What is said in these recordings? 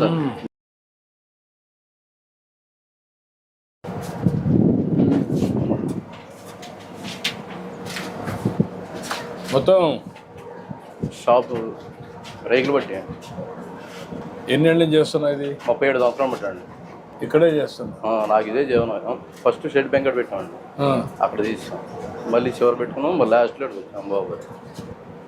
Sir మొత్తం shop రేకులు బట్టి ఎన్నేళ్ళ నుంచి చేస్తున్నావు ఇది? ముప్పై ఏడు సంవత్సరాలు పెట్టండి ఇక్కడే చేస్తున్నా నాకు ఇదే జీవనం. ఫస్ట్ షెడ్ బెంకట్ పెట్టామండి. అక్కడ తీసాం. మళ్ళీ చివరి పెట్టుకున్నాం మళ్ళీ లాస్ట్లో వచ్చాం బాబు.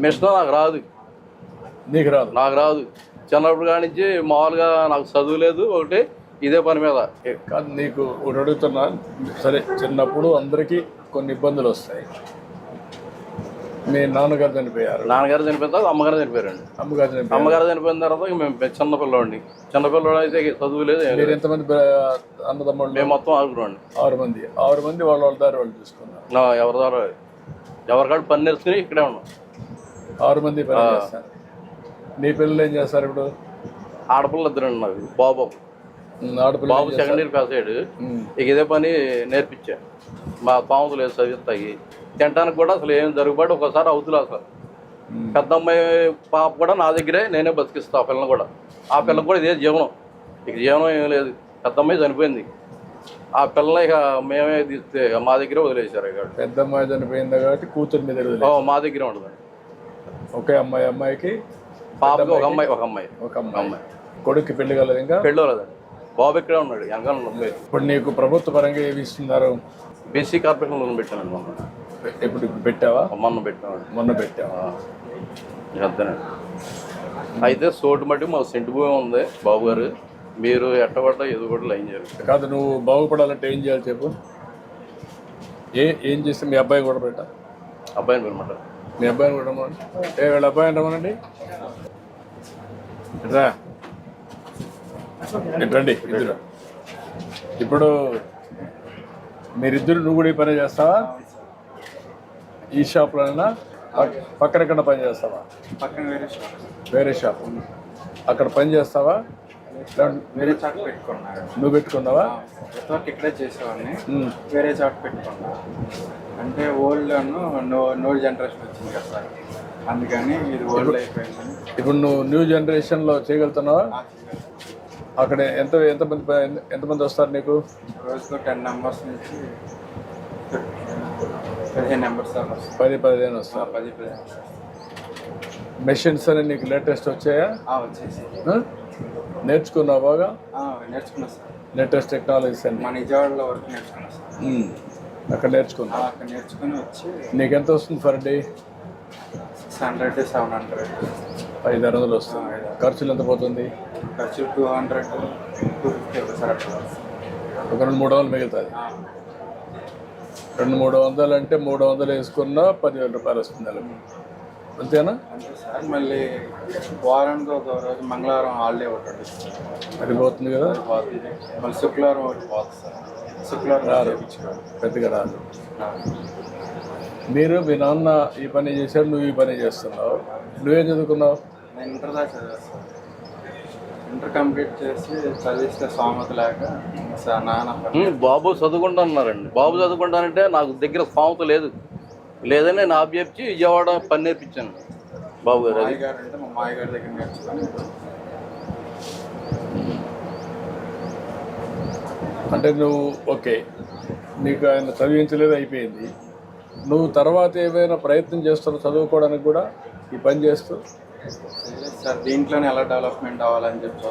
మిషన్ నాకు రాదు. నీకు రాదు? నాకు రాదు. చిన్నప్పుడు కాడి నుంచి మామూలుగా నాకు చదువు లేదు ఒకటి ఇదే పని మీద. కాదు నీకు ఒకటి అడుగుతున్నా. సరే చిన్నప్పుడు అందరికీ కొన్ని ఇబ్బందులు వస్తాయి. మీ నాన్నగారు చనిపోయారు. నాన్నగారు చనిపోయిన తర్వాత అమ్మగారు చనిపోయారండి. అమ్మగారు చనిపోయారు. అమ్మగారు చనిపోయిన తర్వాత ఇక మేము పెద్ద చిన్నపిల్లవాడిని చిన్నపిల్లవాడు అయితే చదువు లేదు ఏం లేదు. మీరు ఎంతమంది బ్ర- అన్నదమ్ముళ్ళు? మేము మొత్తం ఆగుతున్నాండి ఆరు మంది. ఆరు మంది వాళ్ళ వాళ్ళ దారి వాళ్ళు చూసుకున్నారు. నా ఎవరి ద్వారా ఎవరికాడు పని నేర్చుకుని ఇక్కడే ఉన్నాం. ఆరు మంది చేస్తారు. నీ పిల్లలు ఏం చేస్తారు ఇప్పుడు? ఆడపిల్ల ఇద్దరండి నాకు బాబు. ఆడపిల్ల బాబు సెకండ్ ఇయర్ పాస్ అయ్యాడు. ఇక ఇదే పని నేర్పించా. మా పాముతులు లేదు చదివిస్తాయి తినడానికి కూడా అసలు ఏం జరుగుబాటు ఒకసారి అవుతులే అసలు. పెద్ద అమ్మాయి పాప కూడా నా దగ్గరే నేనే బతికిస్తా ఆ పిల్లని కూడా. ఆ పిల్లకి కూడా ఇదే జీవనం. ఇక జీవనం ఏం లేదు. పెద్ద అమ్మాయి చనిపోయింది. ఆ పిల్లని ఇక మేమే తీస్తే మా దగ్గరే వదిలేశారు ఇక. పెద్ద అమ్మాయి చనిపోయింది కాబట్టి కూతురు మీద మా దగ్గరే ఉండదు ఒకే అమ్మాయి అమ్మాయికి? పాపకి ఒక అమ్మాయి ఒక అమ్మాయి. ఒక అమ్మాయి. కొడుక్కి పెళ్ళి కలదు ఇంకా? పెళ్ళి లేదండి బాబు ఇక్కడే ఉన్నాడు నొప్పి ఇప్పుడు నీకు ప్రభుత్వ పరంగా ఏమి ఇస్తున్నారు? బీసీ కార్పొరేషన్ లోన్ పెట్టానండి మొన్న ఇప్పుడు పెట్టావా? మొన్న పెట్టామండి మొన్న పెట్టావా? అంతేనండి అయితే సోటు మట్టి మా సెంటు భూమి ఉంది బాబు గారు. మీరు ఎట్టబడ్డ ఎదు కూడా లైన్ చేయాలి. కాదు నువ్వు బాగుపడాలంటే ఏం చేయాలి చెప్పు? ఏ ఏం చేస్తే మీ అబ్బాయి కూడా పెట్టా అబ్బాయిని అనమాట మీ అబ్బాయిని కూడా రమ్మనండి ఏ వీళ్ళ అబ్బాయిని రమ్మనండి. రా. రండి ఇద్దరు. ఇప్పుడు మీరిద్దరు నువ్వు కూడా ఈ పని చేస్తావా? ఈ షాప్లోనైనా పక్- పక్కన ఎక్కడ పని చేస్తావా? పక్కన వేరే షాప్. వేరే షాప్. అక్కడ పని చేస్తావా? వేరే చాట్ పెట్టుకున్నారు నువ్వు పెట్టుకున్నావా? ఎంతవరకు ఇక్కడే చేసేవాడిని. వేరే చాట్ పెట్టుకున్నా. అంటే ఓల్డ్ నో నో జనరేషన్ వచ్చింది కదా సార్. అందుకని ఇది ఓల్డ్ అయిపోయిందని. ఇప్పుడు నువ్వు న్యూ జనరేషన్లో చేయగలుగుతున్నావా. అక్కడ ఎంత ఎంతమంది ఎంతమంది వస్తారు నీకు? రోజుకు టెన్ నెంబర్స్ నుంచి పదిహేను నెంబర్స్ పది పదిహేను వస్తారు. పది పదిహేను. మెషిన్స్ అని నీకు లేటెస్ట్ వచ్చాయా? ఆ, వచ్చేసి ఆ? నేర్చుకున్నావు బాగా నేర్చుకున్నా సార్. లేటెస్ట్ టెక్నాలజీస్ అన్ని మా నిజవాడలో వరకు నేర్చుకున్నా సార్. అక్కడ ఆ, నేర్చుకున్నావు అక్కడ నేర్చుకుని వచ్చి నీకు ఎంత వస్తుంది per day six hundred seven hundred. ఐదు ఆరు వందలు వస్తుంది ఖర్చులు ఎంత పోతుంది? ఖర్చు two hundred two fifty sir అట్లా ఒక రెండు మూడు వందలు మిగులుతుంది రెండు మూడు వందలు అంటే మూడు వందలు వేసుకున్నా పదివేల రూపాయలు వస్తుంది నెలకు. అంతేనా? సార్ మళ్ళీ వారానికి ఒక రోజు మంగళవారం హాలిడే ఒకటి. ఉంటుంది. అది పోతుంది కదా? పోతుంది మళ్ళీ శుక్రవారం ఒకటి పోతుంది సార్. శుక్రవారం. పెద్దగా రాదు. మీరు మీ నాన్న ఈ పని చేశాడు నువ్వు ఈ పని చేస్తున్నావు. నువ్వేం చదువుకున్నావు? నేను ఇంటర్ దాకా చదివాను సార్. ఇంటర్ కంప్లీట్ చేసి చదివిస్తే సామెత లేక సార్ నాన్న బాబు చదువుకుంటున్నారండి బాబు చదువుకుంటానంటే నాకు దగ్గర స్థామత లేదు. లేదని నేను ఆబ్జెప్చి విజయవాడ పని నేర్పించాను. బాబు గారు అది. అంటే మా మాయగారి దగ్గర నేర్చుకొని అంటే నువ్వు ఓకే నీకు ఆయన చదివించలేదు అయిపోయింది. నువ్వు తర్వాత ఏమైనా ప్రయత్నం చేస్తున్నావు చదువుకోవడానికి కూడా ఈ పని చేస్తూ? సార్ దీంట్లోనే ఎలా డెవలప్మెంట్ అవ్వాలని చెప్పి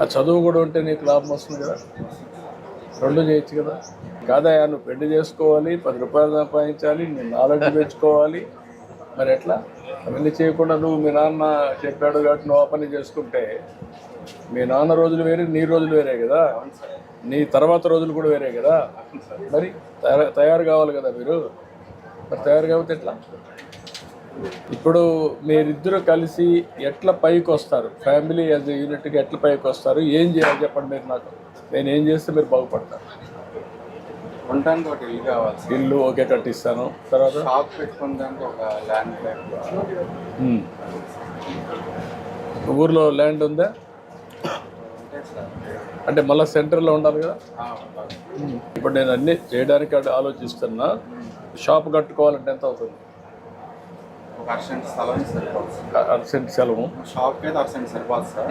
ఆ చదువు కూడా ఉంటే నీకు లాభం వస్తుంది కదా? రెండు చేయొచ్చు కదా. కాదయా నువ్వు పెళ్ళి చేసుకోవాలి పది రూపాయలు సంపాదించాలి నేను నాలెడ్జ్ పెంచుకోవాలి. మరి ఎట్లా? అవన్నీ చేయకుండా నువ్వు మీ నాన్న చెప్పాడు కాబట్టి నువ్వు ఆ పని చేసుకుంటే మీ నాన్న రోజులు వేరే నీ రోజులు వేరే కదా. నీ తర్వాత రోజులు కూడా వేరే కదా. మరి తయారు తయారు కావాలి కదా మీరు. మరి తయారు కాకపోతే ఎట్లా? ఇప్పుడు మీరిద్దరు కలిసి ఎట్లా పైకి వస్తారు ఫ్యామిలీ యాజ్ యూనిట్గా ఎట్లా పైకి వస్తారు ఏం చేయాలి చెప్పండి మీరు నాకు. నేను ఏం చేస్తే మీరు బాగుపడతారు? ఉండడానికి ఒక ఇల్లు కావాలి. ఇల్లు ఓకే కట్టిస్తాను. తర్వాత? షాప్ పెట్టుకోవడానికి ఒక ల్యాండ్. ఊర్లో ల్యాండ్ ఉందా? అంటే మళ్ళీ సెంటర్లో ఉండాలి కదా. ఇప్పుడు నేను అన్ని చేయడానికి అంటే ఆలోచిస్తున్నా. షాప్ కట్టుకోవాలంటే ఎంత అవుతుంది? ఒక అర్సెంట్ స్థలం అర్సెంట్ సెలవు షాప్కి అయితే అర్సెంట్ సరిపోదు సార్.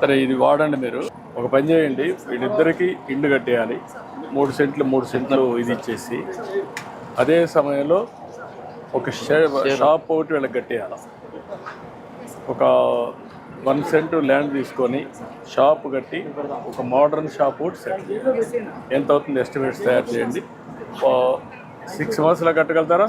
సరే ఇది వాడండి మీరు. ఒక పని చేయండి. వీళ్ళిద్దరికి ఇల్లు కట్టేయాలి. మూడు సెంట్లు మూడు సెంట్లు ఇది ఇచ్చేసి. అదే సమయంలో ఒక షాప్ ఒకటి వీళ్ళకి కట్టేయాలి. ఒక వన్ సెంట్ ల్యాండ్ తీసుకొని షాప్ కట్టి ఒక మోడర్న్ షాప్ ఒకటి సెట్ చేయాలి. ఎంత అవుతుంది? ఎస్టిమేట్స్ తయారు చేయండి. సిక్స్ మంత్స్లో కట్టగలుగుతారా?